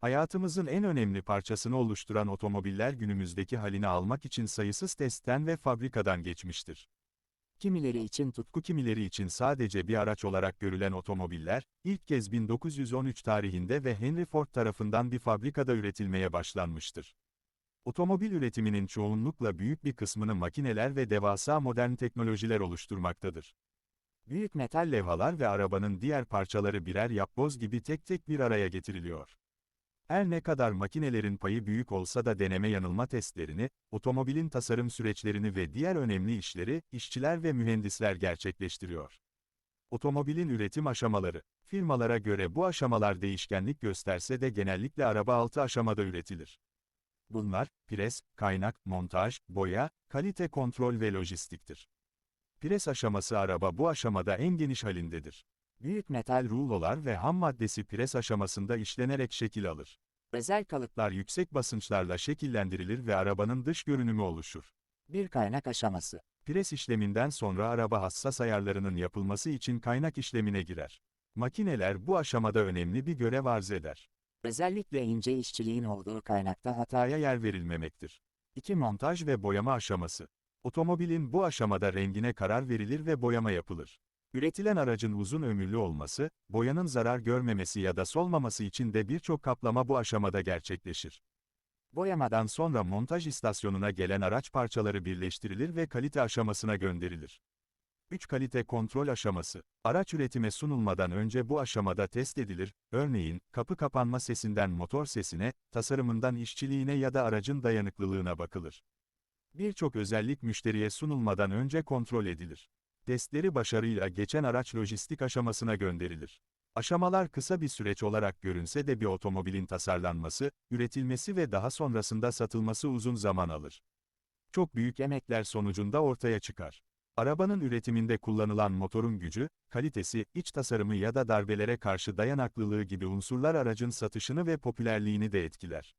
Hayatımızın en önemli parçasını oluşturan otomobiller günümüzdeki halini almak için sayısız testten ve fabrikadan geçmiştir. Kimileri için tutku, kimileri için sadece bir araç olarak görülen otomobiller, ilk kez 1913 tarihinde ve Henry Ford tarafından bir fabrikada üretilmeye başlanmıştır. Otomobil üretiminin çoğunlukla büyük bir kısmını makineler ve devasa modern teknolojiler oluşturmaktadır. büyük Metal levhalar ve arabanın diğer parçaları birer yapboz gibi tek tek bir araya getiriliyor. Her ne kadar makinelerin payı büyük olsa da deneme yanılma testlerini, otomobilin tasarım süreçlerini ve diğer önemli işleri, işçiler ve mühendisler gerçekleştiriyor. Otomobilin üretim aşamaları, firmalara göre bu aşamalar değişkenlik gösterse de genellikle araba 6 aşamada üretilir. Bunlar, pres, kaynak, montaj, boya, kalite kontrol ve lojistiktir. Pres aşaması araba bu aşamada en geniş halindedir. Büyük metal rulolar ve ham maddesi pres aşamasında işlenerek şekil alır. özel kalıplar, yüksek basınçlarla şekillendirilir ve arabanın dış görünümü oluşur. bir kaynak aşaması, Pres işleminden sonra araba hassas ayarlarının yapılması için kaynak işlemine girer. Makineler bu aşamada önemli bir görev arz eder. özellikle ince işçiliğin olduğu kaynakta hata, Hataya yer verilmemektir. 2. Montaj ve boyama aşaması. Otomobilin bu aşamada rengine karar verilir ve boyama yapılır. Üretilen aracın uzun ömürlü olması, boyanın zarar görmemesi ya da solmaması için de birçok kaplama bu aşamada gerçekleşir. boyamadan sonra montaj istasyonuna gelen araç parçaları birleştirilir ve kalite aşamasına gönderilir. 3. Kalite kontrol aşaması. Araç üretime sunulmadan önce bu aşamada test edilir, örneğin, kapı kapanma sesinden motor sesine, tasarımından işçiliğine ya da aracın dayanıklılığına bakılır. Birçok özellik müşteriye sunulmadan önce kontrol edilir. Testleri başarıyla geçen araç lojistik aşamasına gönderilir. Aşamalar kısa bir süreç olarak görünse de bir otomobilin tasarlanması, üretilmesi ve daha sonrasında satılması uzun zaman alır. Çok büyük emekler sonucunda ortaya çıkar. Arabanın üretiminde kullanılan motorun gücü, kalitesi, iç tasarımı ya da darbelere karşı dayanıklılığı gibi unsurlar aracın satışını ve popülerliğini de etkiler.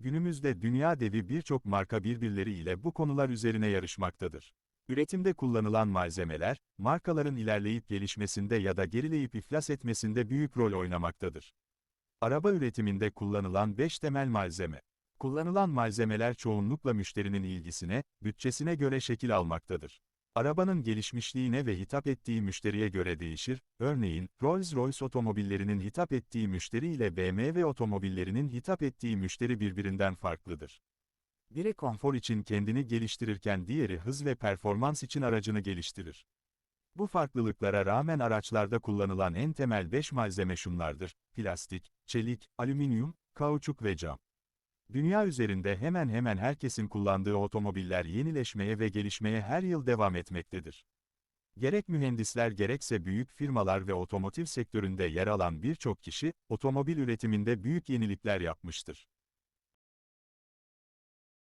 Günümüzde dünya devi birçok marka birbirleriyle bu konular üzerine yarışmaktadır. Üretimde kullanılan malzemeler, markaların ilerleyip gelişmesinde ya da gerileyip iflas etmesinde büyük rol oynamaktadır. Araba üretiminde kullanılan 5 temel malzeme. Kullanılan malzemeler çoğunlukla müşterinin ilgisine, bütçesine göre şekil almaktadır. Arabanın gelişmişliğine ve hitap ettiği müşteriye göre değişir, örneğin, Rolls-Royce otomobillerinin hitap ettiği müşteri ile BMW otomobillerinin hitap ettiği müşteri birbirinden farklıdır. Biri konfor, için kendini geliştirirken diğeri hız ve performans için aracını geliştirir. Bu farklılıklara rağmen araçlarda kullanılan en temel 5 malzeme şunlardır, plastik, çelik, alüminyum, kauçuk ve cam. Dünya üzerinde hemen hemen herkesin kullandığı otomobiller yenileşmeye ve gelişmeye her yıl devam etmektedir. Gerek mühendisler gerekse büyük firmalar ve otomotiv sektöründe yer alan birçok kişi, otomobil üretiminde büyük yenilikler yapmıştır.